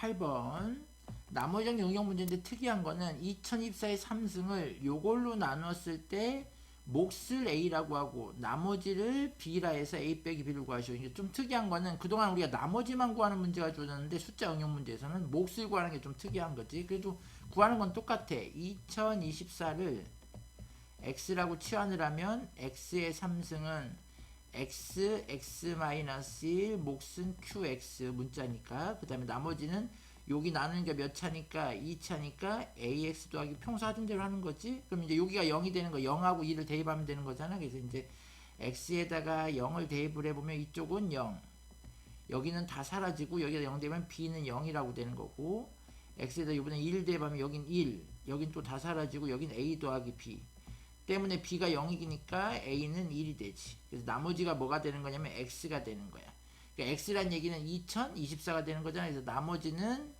8번 나머지 응용 문제인데 특이한 거는 2024의 3승을 요걸로 나눴을 때 몫을 A라고 하고 나머지를 B라 해서 A 빼기 B를 구하시오. 이게 좀 특이한 거는 그동안 우리가 나머지만 구하는 문제가 주어졌는데 숫자 응용 문제에서는 몫을 구하는 게 좀 특이한 거지. 그래도 구하는 건 똑같아. 2024를 X라고 치환을 하면 X의 3승은 X, X-1 몫은 QX 문자니까. 그 다음에 나머지는 여기 나누는 게 몇 차니까? 2차니까 AX 더하기 평소 하던 대로 하는 거지? 그럼 이제 여기가 0이 되는 거 0하고 2를 대입하면 되는 거잖아. 그래서 이제 X에다가 0을 대입을 해보면 이쪽은 0 여기는 다 사라지고 여기가 0 되면 B는 0이라고 되는 거고 X에다 이번에 1 대입하면 여긴 1 여긴 또 다 사라지고 여긴 A 더하기 B 때문에 B가 0이니까 A는 1이 되지. 그래서 나머지가 뭐가 되는 거냐면 X가 되는 거야. 그러니까 X란 얘기는 2024가 되는 거잖아. 그래서 나머지는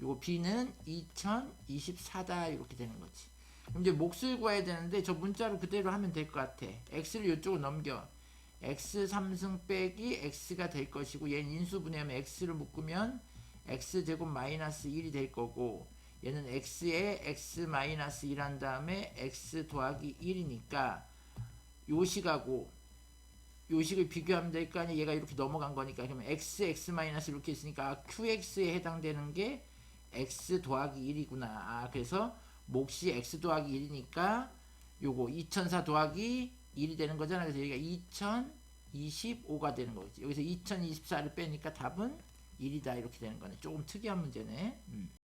요거 B는 2024다 이렇게 되는 거지. 그럼 이제 몫을 구해야 되는데 저 문자로 그대로 하면 될 것 같아. X를 이쪽으로 넘겨. X 3승 빼기 X가 될 것이고 얘는 인수분해하면 X를 묶으면 X제곱 마이너스 1이 될 거고 얘는 x에 x 마이너스 1한 다음에 x 더하기 1이니까 요식하고 요식을 비교하면 될 거 아니야 얘가 이렇게 넘어간 거니까. 그러면 x x 마이너스 이렇게 있으니까 qx에 해당되는 게 x 더하기 1이구나. 아 그래서 몫이 x 더하기 1이니까 요거 2004 더하기 1이 되는 거잖아. 그래서 여기가 2025가 되는 거지. 여기서 2024를 빼니까 답은 1이다. 이렇게 되는 거네. 조금 특이한 문제네. 음.